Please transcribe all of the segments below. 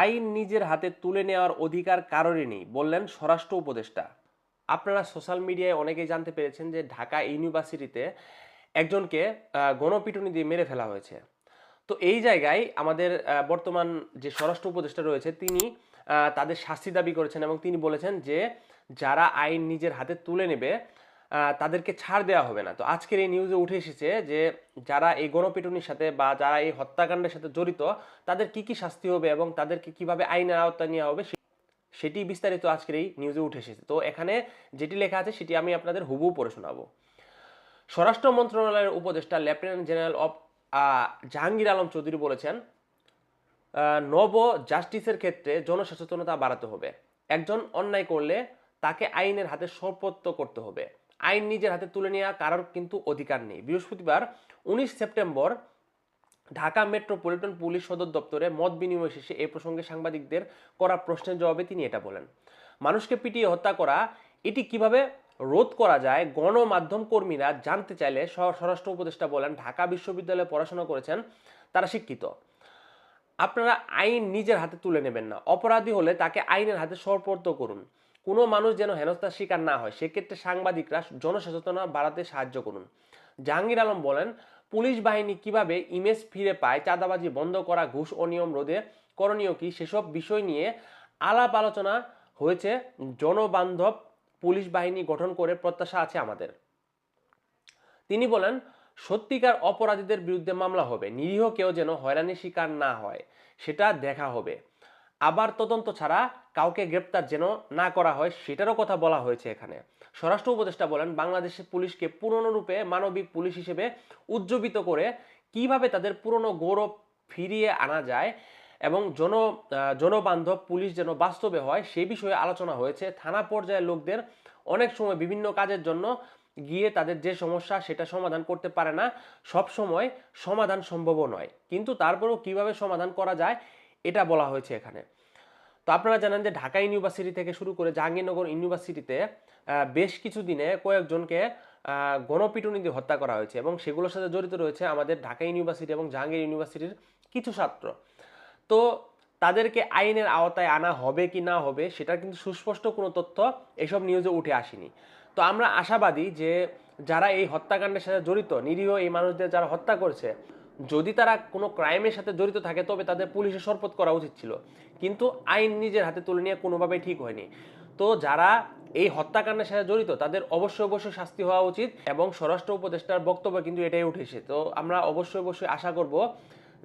আইন নিজের হাতে তুলে নেওয়ার অধিকার কারোরই নেই, বললেন স্বরাষ্ট্র উপদেষ্টা। আপনারা সোশ্যাল মিডিয়ায় অনেকেই জানতে পেরেছেন যে ঢাকা ইউনিভার্সিটিতে একজনকে গণপিটুনি দিয়ে মেরে ফেলা হয়েছে। তো এই জায়গায় আমাদের বর্তমান যে স্বরাষ্ট্র উপদেষ্টা রয়েছে, তিনি তাদের শাস্তি দাবি করেছেন এবং তিনি বলেছেন যে যারা আইন নিজের হাতে তুলে নেবে তাদেরকে ছাড় দেওয়া হবে না। তো আজকের এই নিউজে উঠে এসেছে যে যারা এই গণপিটুনির সাথে বা যারা এই হত্যাকাণ্ডের সাথে জড়িত, তাদের কি কি শাস্তি হবে এবং তাদেরকে কীভাবে আইনের আওতায় নেওয়া হবে সেটি বিস্তারিত আজকের এই নিউজে উঠে এসেছে। তো এখানে যেটি লেখা আছে, সেটি আমি আপনাদের হুবু পড়ে শোনাবো। স্বরাষ্ট্র মন্ত্রণালয়ের উপদেষ্টা লেফটেন্যান্ট জেনারেল অফ জাহাঙ্গীর আলম চৌধুরী বলেছেন নব জাস্টিসের ক্ষেত্রে জনসচেতনতা বাড়াতে হবে। একজন অন্যায় করলে তাকে আইনের হাতে সর্পত্য করতে হবে। আইন নিজের হাতে তুলে নেওয়া কারোর কিন্তু অধিকার নেই। বৃহস্পতিবার উনিশ সেপ্টেম্বর ঢাকা মেট্রোপলিটন পুলিশ সদর দপ্তরে মত বিনিময় শেষে এ প্রসঙ্গে সাংবাদিকদের করা প্রশ্নের জবাবে তিনি এটা বলেন। মানুষকে পিটিয়ে হত্যা করা, এটি কীভাবে রোধ করা যায়, গণমাধ্যম কর্মীরা জানতে চাইলে স্ব- স্বরাষ্ট্র উপদেষ্টা বলেন, ঢাকা বিশ্ববিদ্যালয়ে পড়াশোনা করেছেন, তারা শিক্ষিত। আপনারা আইন নিজের হাতে তুলে নেবেন না। অপরাধী হলে তাকে আইনের হাতে সর্পর্দ করুন। কোনো মানুষ যেন হেনস্থার শিকার না হয়, সেক্ষেত্রে সাংবাদিকরা জনসচেতনা বাড়াতে সাহায্য করুন। জাহাঙ্গীর আলম বলেন, পুলিশ বাহিনী কীভাবে ইমেজ ফিরে পায়, চাঁদাবাজি বন্ধ করা, ঘুষ অনিয়ম রোধে করণীয় কি, সেসব বিষয় নিয়ে আলাপ আলোচনা হয়েছে। জনবান্ধব পুলিশ বাহিনী গঠন করে প্রত্যাশা আছে আমাদের। তিনি বলেন, সত্যিকার অপরাধীদের বিরুদ্ধে মামলা হবে, নিরীহ কেউ যেন হয়রানির শিকার না হয়, সেটা দেখা হবে। আবার তদন্ত ছাড়া কাউকে গ্রেপ্তার যেন না করা হয়, সেটারও কথা বলা হয়েছে এখানে। স্বরাষ্ট্র উপদেষ্টা বলেন, বাংলাদেশের পুলিশকে পুরনোরূপে মানবিক পুলিশ হিসেবে উজ্জীবিত করে কীভাবে তাদের পুরনো গৌরব ফিরিয়ে আনা যায় এবং জন জনবান্ধব পুলিশ যেন বাস্তবে হয় সেই বিষয়ে আলোচনা হয়েছে। থানা পর্যায়ের লোকদের অনেক সময় বিভিন্ন কাজের জন্য গিয়ে তাদের যে সমস্যা, সেটা সমাধান করতে পারে না। সব সময় সমাধান সম্ভবও নয়। কিন্তু তারপরেও কীভাবে সমাধান করা যায় এটা বলা হয়েছে এখানে। তো আপনারা জানেন যে ঢাকা ইউনিভার্সিটি থেকে শুরু করে জাহাঙ্গীরনগর ইউনিভার্সিটিতে বেশ কিছু দিনে কয়েকজনকে গণপিটুনি দিয়ে হত্যা করা হয়েছে এবং সেগুলোর সাথে জড়িত রয়েছে আমাদের ঢাকা ইউনিভার্সিটি এবং জাহাঙ্গীর ইউনিভার্সিটির কিছু ছাত্র। তো তাদেরকে আইনের আওতায় আনা হবে কি না হবে সেটার কিন্তু সুস্পষ্ট কোনো তথ্য এসব নিউজে উঠে আসেনি। তো আমরা আশাবাদী যে যারা এই হত্যাকাণ্ডের সাথে জড়িত, নিরীহ এই মানুষদের যারা হত্যা করছে যদি তারা কোনো ক্রাইমের সাথে জড়িত থাকে, তবে তাদের পুলিশে শরপত করা উচিত ছিল। কিন্তু আইন নিজের হাতে তুলে নিয়ে কোনোভাবেই ঠিক হয়নি। তো যারা এই হত্যাকাণ্ডের সাথে জড়িত, তাদের অবশ্যই অবশ্যই শাস্তি হওয়া উচিত এবং স্বরাষ্ট্র উপদেষ্টার বক্তব্য কিন্তু এটাই উঠেছে। তো আমরা অবশ্যই অবশ্যই আশা করব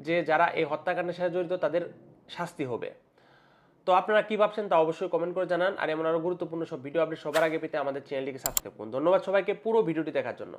যে যারা এই হত্যাকাণ্ডের সাথে জড়িত, তাদের শাস্তি হবে। তো আপনারা কি ভাবছেন তা অবশ্যই কমেন্ট করে জানান। আর এমন আরও গুরুত্বপূর্ণ সব ভিডিও আপডেট সবার আগে পেতে আমাদের চ্যানেলটিকে সাবস্ক্রাইব করুন। ধন্যবাদ সবাইকে পুরো ভিডিওটি দেখার জন্য।